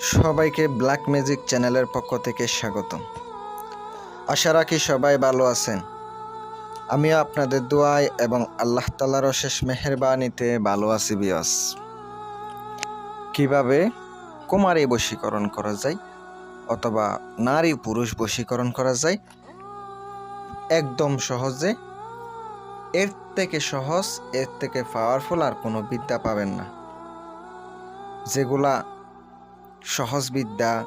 সবাইকে black magic চ্যানেলের পক্ষ থেকে স্বাগতম। আশা রাখি সবাই ভালো আছেন। আমিও আপনাদের দোয়ায় এবং আল্লাহ তালার অশেষ মেহেরবানিতে ভালো আছি বিয়স কীভাবে কুমারী বশীকরণ করা যায় অথবা নারী পুরুষ বশীকরণ করা যায় একদম সহজে, এর থেকে সহজ, এর থেকে পাওয়ারফুল আর কোনো বিদ্যা পাবেন না। যেগুলা সহজ বিদ্যা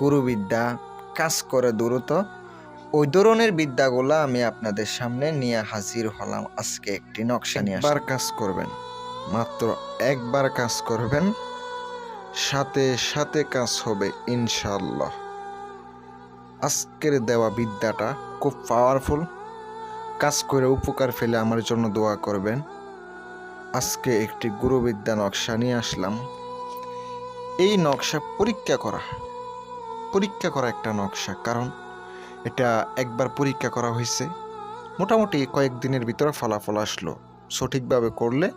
গুরুবিদ্যা কাজ করে দ্রুত ওই ধরনের বিদ্যাগুলো আমি আপনাদের সামনে নিয়ে হাজির হলাম। আজকে একটি নকশা নিয়ে একবার কাজ করবেন। মাত্র একবার কাজ করবেন। সাথে সাথে কাজ হবে ইনশাল্লাহ আজকের দেওয়া বিদ্যাটা খুব পাওয়ারফুল কাজ করে উপকার ফেলে আমার জন্য দোয়া করবেন। আজকে একটি গুরুবিদ্যা নকশা নিয়ে আসলাম। এই নকশা পরীক্ষা করা। পরীক্ষা করা একটা নকশা, কারণ এটা একবার পরীক্ষা করা হয়েছে। মোটামুটি কয়েকদিনের ভিতরে ফলাফল আসলো। সঠিকভাবে করলে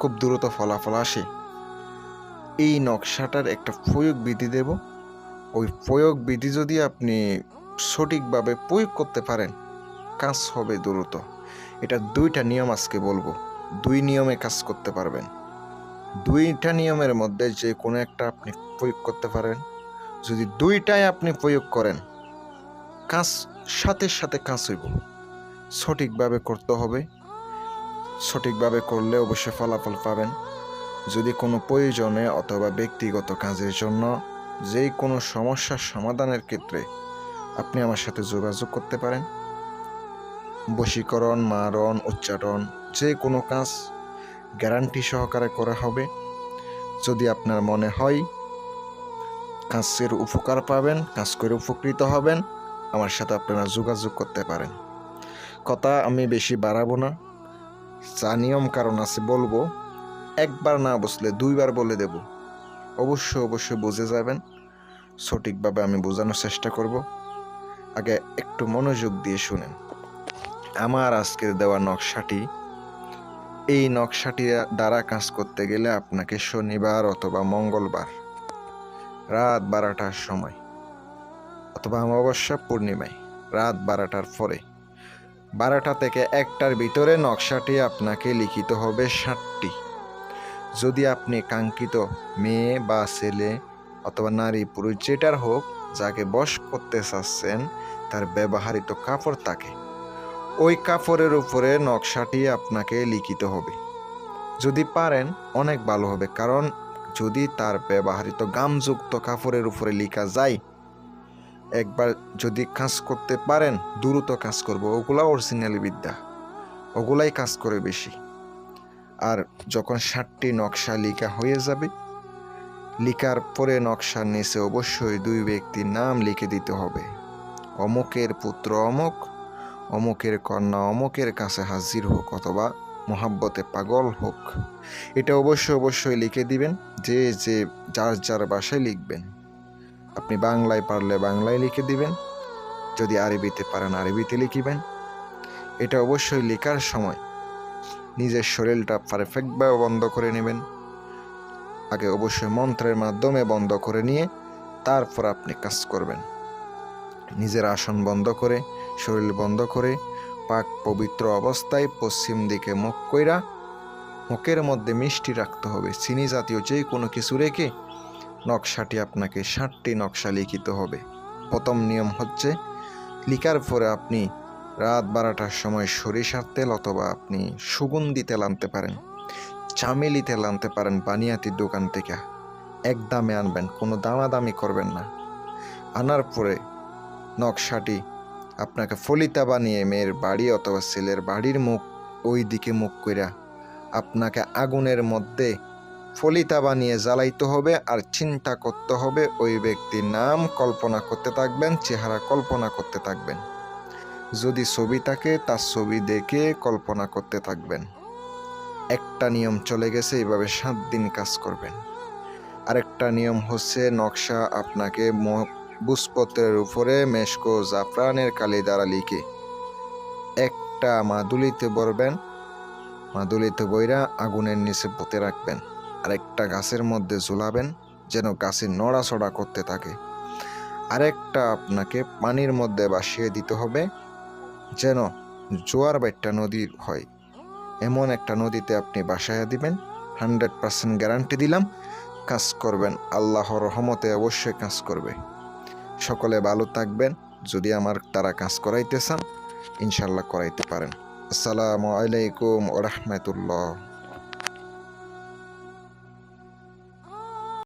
খুব দ্রুত ফলাফল আসে। এই নকশাটার একটা প্রয়োগ বিধি দেব। ওই প্রয়োগ বিধি যদি আপনি সঠিকভাবে প্রয়োগ করতে পারেন, কাজ হবে দ্রুত। এটা দুইটা নিয়ম আজকে বলব। দুই নিয়মে কাজ করতে পারবেন। দুইটা নিয়মের মধ্যে যে কোনো একটা আপনি প্রয়োগ করতে পারেন। যদি দুইটাই আপনি প্রয়োগ করেন, কাজ সাথে সাথে কাজ হইব। সঠিকভাবে করতে হবে। সঠিকভাবে করলে অবশ্যই ফলাফল পাবেন। যদি কোনো প্রয়োজনে অথবা ব্যক্তিগত কাজের জন্য যে কোনো সমস্যার সমাধানের ক্ষেত্রে আপনি আমার সাথে যোগাযোগ করতে পারেন। বশীকরণ, মারণ, উচ্চারণ, যে কোনো কাজ গ্যারান্টি সহকারে করা হবে। যদি আপনার মনে হয় কাজের উপকার পাবেন, কাজ করে উপকৃত হবেন, আমার সাথে আপনারা যোগাযোগ করতে পারেন। কথা আমি বেশি বাড়াবো না। যা নিয়ম কারণ আছে বলব, একবার না বসলে দুইবার বলে দেব। অবশ্য অবশ্যই বুঝে যাবেন। সঠিকভাবে আমি বোঝানোর চেষ্টা করব। আগে একটু মনোযোগ দিয়ে শুনেন। আমার আজকের দেওয়া নকশাটি এই নকশাটি দ্বারা কাজ করতে গেলে আপনাকে শনিবার অথবা মঙ্গলবার, রাত বারোটার সময় অথবা অমাবস্যা পূর্ণিমায়, রাত বারোটার পরে। বারোটা থেকে একটার ভিতরে নকশাটি আপনাকে লিখিত হবে ষাটটি। যদি আপনি কাঙ্ক্ষিত মেয়ে বা ছেলে অথবা নারী পুরুষ যেটার হোক, যাকে বশ করতে চাচ্ছেন, তার ব্যবহারিত কাপড় থাকে ওই কাপড়ের উপরে নকশাটি আপনাকে লিখিত হবে। যদি পারেন, অনেক ভালো হবে, কারণ যদি তার ব্যবহৃত গামযুক্ত কাপড়ের উপরে লেখা যায়, একবার যদি কাজ করতে পারেন, দ্রুত কাজ করব। ওগুলা অরিজিনাল বিদ্যা। ওগুলাই কাজ করে বেশি। আর যখন ষাটটি নকশা লিখা হয়ে যাবে, লিখার পরে নকশার নিচে অবশ্যই দুই ব্যক্তির নাম লিখে দিতে হবে। অমুকের পুত্র অমুক অমুকের কন্যা অমুকের কাছে হাজির হোক অথবা মোহাব্বতে পাগল হোক। এটা অবশ্যই অবশ্যই লিখে দিবেন, যে যে, যার যার বাসায় লিখবেন। আপনি বাংলায় পারলে বাংলায় লিখে দিবেন, যদি আরবিতে পারেন আরবিতে লিখিবেন। এটা অবশ্যই লেখার সময়। নিজের শরীরটা পারফেক্টভাবে বন্ধ করে নেবেন। আগে অবশ্যই মন্ত্রের মাধ্যমে বন্ধ করে নিয়ে, তারপর আপনি কাজ করবেন। নিজের আসন বন্ধ করে শরীর বন্ধ করে পাক পবিত্র অবস্থায় পশ্চিম দিকে মুখ কইরা মুখের মধ্যে মিষ্টি রাখতে হবে। চিনি জাতীয় যে কোনো কিছু রেখে নকশাটি আপনাকে ষাটটি নকশা লিখিত হবে। প্রথম নিয়ম হচ্ছে লিখার পরে আপনি রাত বারোটার সময় সরিষার তেল অথবা আপনি সুগন্ধি তেল আনতে পারেন, চামেলি তেল আনতে পারেন বানিয়াতির দোকান থেকে। এক দামে আনবেন, কোনো দামাদামি করবেন না। আনার পরে নকশাটি আপনাকে ফলিতা বানিয়ে মেয়ের বাড়ি অথবা ছেলের বাড়ির মুখ ওই দিকে মুখ কইরা আপনাকে আগুনের মধ্যে ফলিতা বানিয়ে জ্বালাইতে হবে আর চিন্তা করতে হবে ওই ব্যক্তির নাম কল্পনা করতে থাকবেন, চেহারা কল্পনা করতে থাকবেন। যদি ছবি থাকে, তার ছবি দেখে কল্পনা করতে থাকবেন। একটা নিয়ম চলে গেছে এইভাবে সাত দিন কাজ করবেন। আরেকটা নিয়ম হচ্ছে, নকশা আপনাকে বুসপত্রের উপরে মেশকো জাফরানের কালি দ্বারা লিখে একটা মাদুলিতে বরবেন, মাদুলিতে বইরা আগুনের নিচে পুঁতে রাখবেন। আরেকটা গাছের মধ্যে ঝুলাবেন, যেন গাছে নড়াচড়া করতে থাকে। আরেকটা আপনাকে পানির মধ্যে বাসিয়ে দিতে হবে, যেন জোয়ার বাইটটা নদীর হয়। এমন একটা নদীতে আপনি বাসায় দিবেন হান্ড্রেড পার্সেন্ট গ্যারান্টি দিলাম, কাজ করবেন। আল্লাহর রহমতে অবশ্যই কাজ করবে। সকলে ভালো থাকবেন। যদি আমার তারা কাজ করাইতে চান ইনশাল্লাহ করাইতে পারেন। আসসালামু আলাইকুম ওরহমতুল্লাহ